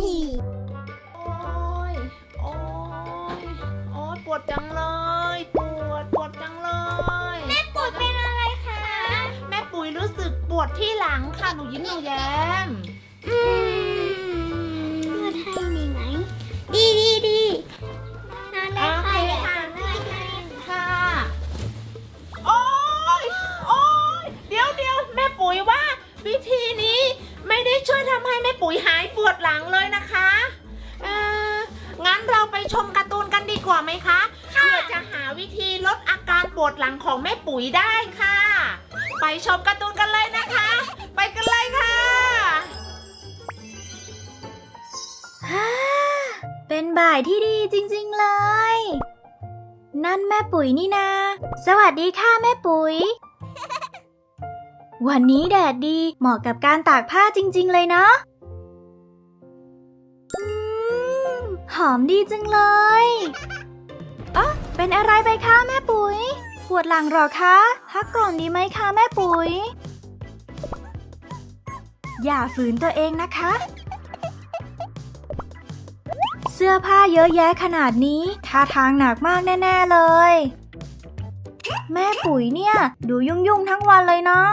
โอ้ย โอ้ย โอ้ยปวดจังเลย ปวด ปวดจังเลย แม่ปุ๋ยเป็นอะไรคะ แม่ปุ๋ยรู้สึกปวดที่หลังค่ะ หนูยิ้มหนูแย้ม อืม วิธีลดอาการปวดหลังของแม่ปุ๋ยได้ค่ะ ไปชมการ์ตูนกันเลยนะคะ ไปกันเลยค่ะฮ่าเป็นบ่ายที่ดีจริงๆเลย นั่นแม่ปุ๋ยนี่นา สวัสดีค่ะแม่ปุ๋ย วันนี้แดดดีเหมาะกับการตากผ้าจริง ๆ เลยเนาะหอมดีจังเลยอ๋อ เป็นอะไรไปคะแม่ปุ๋ย ปวดหลังหรอคะ พักก่อนดีไหมคะแม่ปุ๋ย อย่าฝืนตัวเองนะคะ เสื้อผ้าเยอะแยะขนาดนี้ท่าทางหนักมากแน่ ๆ เลย แม่ปุ๋ยเนี่ย ดูยุ่ง ๆ ทั้งวันเลยเนาะ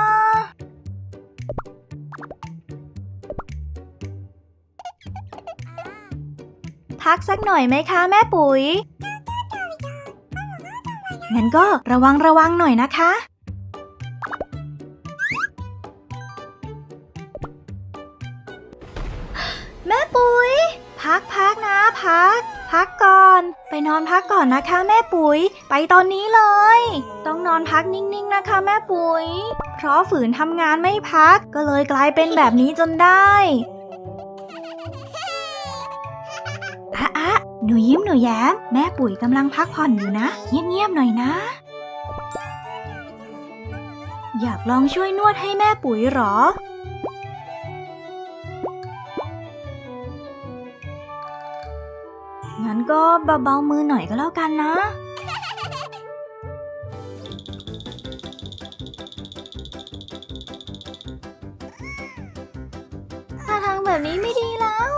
พักสักหน่อยไหมคะแม่ปุ๋ย งั้นก็ระวังระวังหน่อยนะคะ แม่ปุ๋ย พักพักนะพัก พักก่อน ไปนอนพักก่อนนะคะ แม่ปุ๋ย ไปตอนนี้เลย ต้องนอนพักนิ่งๆนะคะ แม่ปุ๋ย เพราะฝืนทำงานไม่พักก็เลยกลายเป็นแบบนี้จนได้ หนูยิ้มหนูแย้ม แม่ปุ๋ยกำลังพักผ่อนอยู่นะ เงียบๆหน่อยนะ อยากลองช่วยนวดให้แม่ปุ๋ยเหรอ งั้นก็เบาๆมือหน่อยก็แล้วกันนะถ้าทางแบบนี้ไม่ดีแล้ว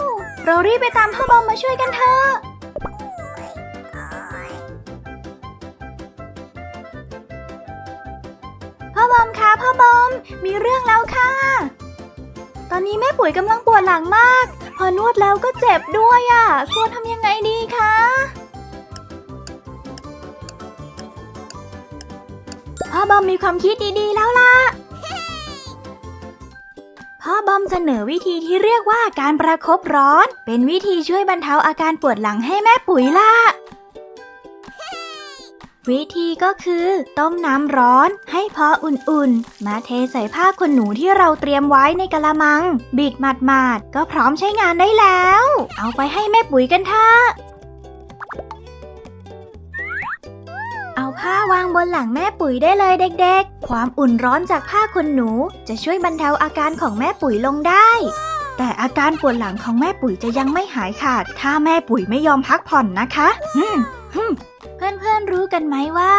เรารีบไปตามพ่อบอมมาช่วยกันเถอะ พ่อบอมคะพ่อบอม มีเรื่องแล้วค่ะ ตอนนี้แม่ปุ๋ยกำลังปวดหลังมาก พอนวดแล้วก็เจ็บด้วยอะควรทำยังไงดีคะพ่อบอมมีความคิดดีๆแล้วล่ะ พ่อบอมเสนอวิธีที่เรียกว่าการประคบร้อน เป็นวิธีช่วยบรรเทาอาการปวดหลังให้แม่ปุ๋ยล่ะ วิธีก็คือ ต้มน้ำร้อนให้พออุ่นๆ มาเทใส่ผ้าขนหนูที่เราเตรียมไว้ในกะละมัง บิดหมาดๆ ก็พร้อมใช้งานได้แล้ว เอาไปให้แม่ปุ๋ยกันเถอะเอาผ้าวางบนหลังแม่ปุ๋ยได้เลยเด็กๆ ความอุ่นร้อนจากผ้าขนหนู จะช่วยบรรเทาอาการของแม่ปุ๋ยลงได้แต่อาการปวดหลังของแม่ปุ๋ยจะยังไม่หายขาด ถ้าแม่ปุ๋ยไม่ยอมพักผ่อนนะคะฮึมฮึม เพื่อนๆรู้กันไหมว่า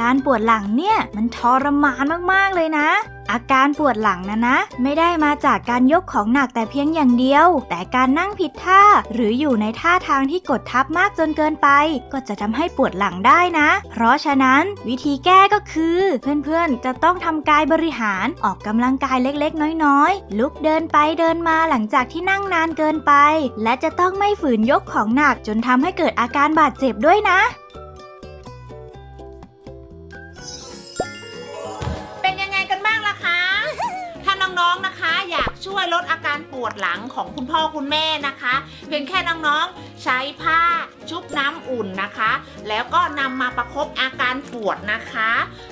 การปวดหลังเนี่ยมันทรมานมากๆเลยนะ อาการปวดหลังนะนะ ไม่ได้มาจากการยกของหนักแต่เพียงอย่างเดียว แต่การนั่งผิดท่า หรืออยู่ในท่าทางที่กดทับมากจนเกินไป ก็จะทำให้ปวดหลังได้นะ เพราะฉะนั้นวิธีแก้ก็คือ เพื่อนๆจะต้องทำกายบริหารออกกำลังกายเล็กๆ น้อยๆ ลุกเดินไปเดินมาหลังจากที่นั่งนานเกินไป และจะต้องไม่ฝืนยกของหนักจนทำให้เกิดอาการบาดเจ็บด้วยนะ น้องๆนะคะ อยากช่วยลดอาการปวดหลังของคุณพ่อคุณแม่นะคะ เพียงแค่น้องๆใช้ผ้าชุบน้ำอุ่นนะคะ แล้วก็นำมาประคบอาการปวดนะคะ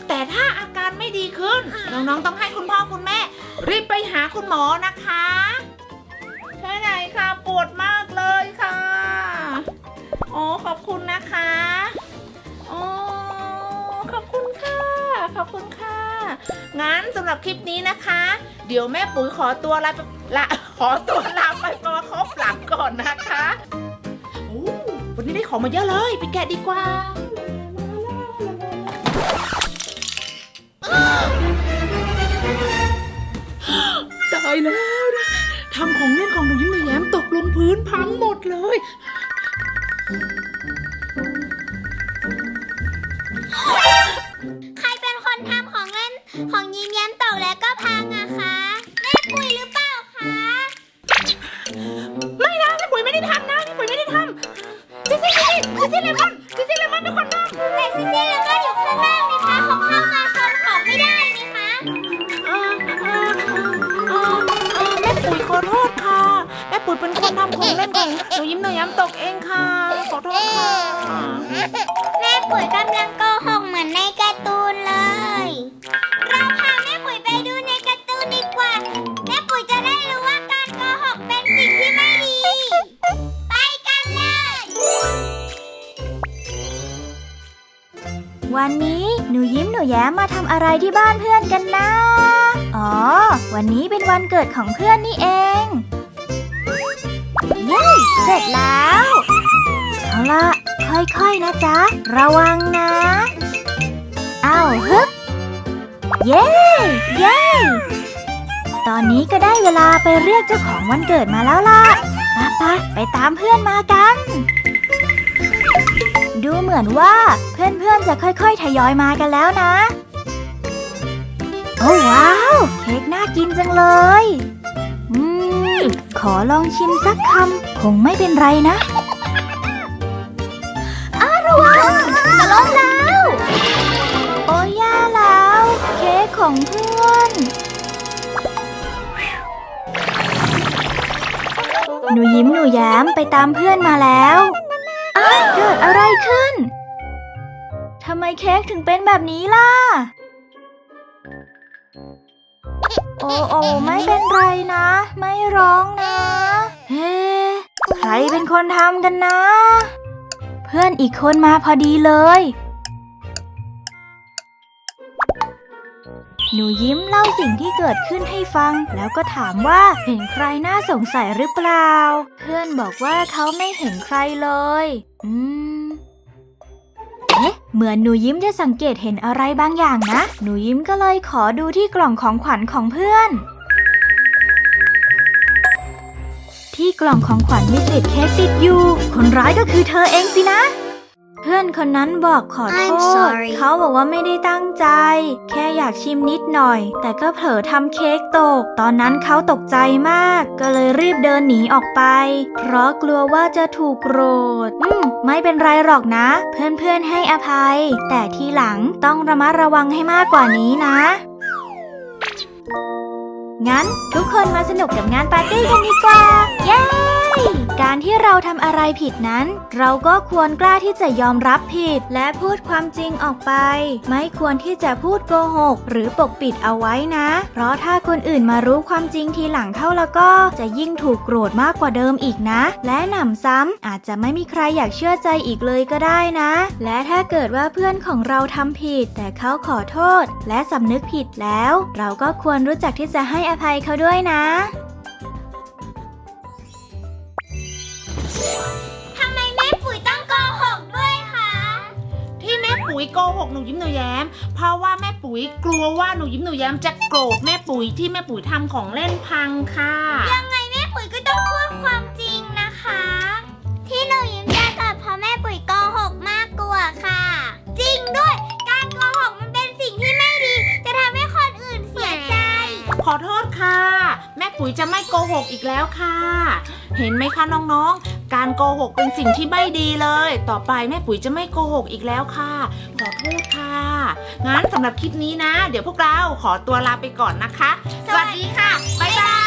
แต่ถ้าอาการไม่ดีขึ้น น้องๆต้องให้คุณพ่อคุณแม่ รีบไปหาคุณหมอนะคะใช่ไหนค่ะปวดมากเลยค่ะโอ้ขอบคุณนะคะโอ้ขอบคุณค่ะ ขอบคุณค่ะ งั้นสำหรับคลิปนี้นะคะ เดี๋ยวแม่ปุ๋ยขอตัวลาละขอตัวลาไปประคบหลังก่อนนะคะวันนี้ได้ของมาเยอะเลย ไปแกะดีกว่าตายแล้วนะทำของเล่นของหนูยิ้มหนูแย้มตกลงพื้นพังหมดเลย ปุ๋ยเป็นคนทำของเล่นของหนูยิ้มหนูย้ำตกเองค่ะ ขอโทษค่ะแม่ปุ๋ยกำลังโกหกเหมือนในการ์ตูนเลย เราพาแม่ปุ๋ยไปดูในการ์ตูนดีกว่า แม่ปุ๋ยจะได้รู้ว่าการโกหกเป็นสิ่งที่ไม่ดี ไปกันเลย วันนี้หนูยิ้มหนูแย้มมาทำอะไรที่บ้านเพื่อนกันนะ อ๋อ วันนี้เป็นวันเกิดของเพื่อนนี่เอง เย้เสร็จแล้ว เอาละค่อยๆนะจ๊ะ ระวังนะอ้าวฮึบเย้เย้ตอนนี้ก็ได้เวลาไปเรียกเจ้าของวันเกิดมาแล้วล่ะไปไปไปตามเพื่อนมากัน ดูเหมือนว่าเพื่อนๆจะค่อยๆทยอยมากันแล้วนะ โอ้ว้าว เค้กน่ากินจังเลย อลองชิมสักคำคงไม่เป็นไรนะอาระวังจะล้มแล้ว โอ้ย่าแล้ว เค้กของเพื่อน หนูยิ้มหนูแย้มไปตามเพื่อนมาแล้วอ้าวเกิดอะไรขึ้น ทำไมเค้กถึงเป็นแบบนี้ล่ะ โอ้โอ้ไม่เป็นไรนะ ไม่ร้องนะ รเป็นคนทำกันนะ เพื่อนอีกคนมาพอดีเลย หนูยิ้มเล่าสิ่งที่เกิดขึ้นให้ฟัง แล้วก็ถามว่าเห็นใครน่าสงสัยหรือเปล่า เพื่อนบอกว่าเขาไม่เห็นใครเลย อืมเอ๊ะเหมือนหนูยิ้มจะสังเกตเห็นอะไรบางอย่างนะ หนูยิ้มก็เลยขอดูที่กล่องของขวัญของเพื่อน ที่กล่องของขวัญมีเศษเค้กติดอยู่ คนร้ายก็คือเธอเองสินะ เพื่อนคนนั้นบอกขอโท I'm ษ sorry เขาบอกว่าไม่ได้ตั้งใจ แค่อยากชิมนิดหน่อย แต่ก็เผลอทำเค้กตก ตอนนั้นเขาตกใจมาก ก็เลยรีบเดินหนีออกไป เพราะกลัวว่าจะถูกโกรธอืมไม่เป็นไรหรอกนะ เพื่อนๆให้อภัย แต่ทีหลังต้องระมัดระวังให้มากกว่านี้นะ งั้นทุกคนมาสนุกกับงานปาร์ตี้กันดีกว่า เย้ การที่เราทำอะไรผิดนั้น เราก็ควรกล้าที่จะยอมรับผิด และพูดความจริงออกไป ไม่ควรที่จะพูดโกหก หรือปกปิดเอาไว้นะ เพราะถ้าคนอื่นมารู้ความจริงทีหลังเข้าแล้วก็จะยิ่งถูกโกรธมากกว่าเดิมอีกนะ และหนำซ้ำอาจจะไม่มีใครอยากเชื่อใจอีกเลยก็ได้นะ และถ้าเกิดว่าเพื่อนของเราทำผิด แต่เขาขอโทษ และสำนึกผิดแล้ว เราก็ควรรู้จักที่จะให้อภัยเขาด้วยนะ โกหกหนูยิ้มหนูแย้ม เพราะว่าแม่ปุ๋ยกลัวว่าหนูยิ้มหนูแย้มจะโกรธแม่ปุ๋ยที่แม่ปุ๋ยทำของเล่นพังค่ะ ยังไงแม่ปุ๋ยก็ต้องพูดความจริงนะคะ ที่หนูยิ้มจะตัดเพราะแม่ปุ๋ยโกหกมากกว่าค่ะ จริงด้วย การโกหกมันเป็นสิ่งที่ไม่ดี จะทำให้คนอื่นเสียใจ ขอโทษค่ะ แม่ปุ๋ยจะไม่โกหกอีกแล้วค่ะ เห็นไหมคะน้องๆ การโกหกเป็นสิ่งที่ไม่ดีเลย ต่อไปแม่ปุ๋ยจะไม่โกหกอีกแล้วค่ะ ขอโทษค่ะ งั้นสำหรับคลิปนี้นะ เดี๋ยวพวกเราขอตัวลาไปก่อนนะคะ สวัสดีค่ะ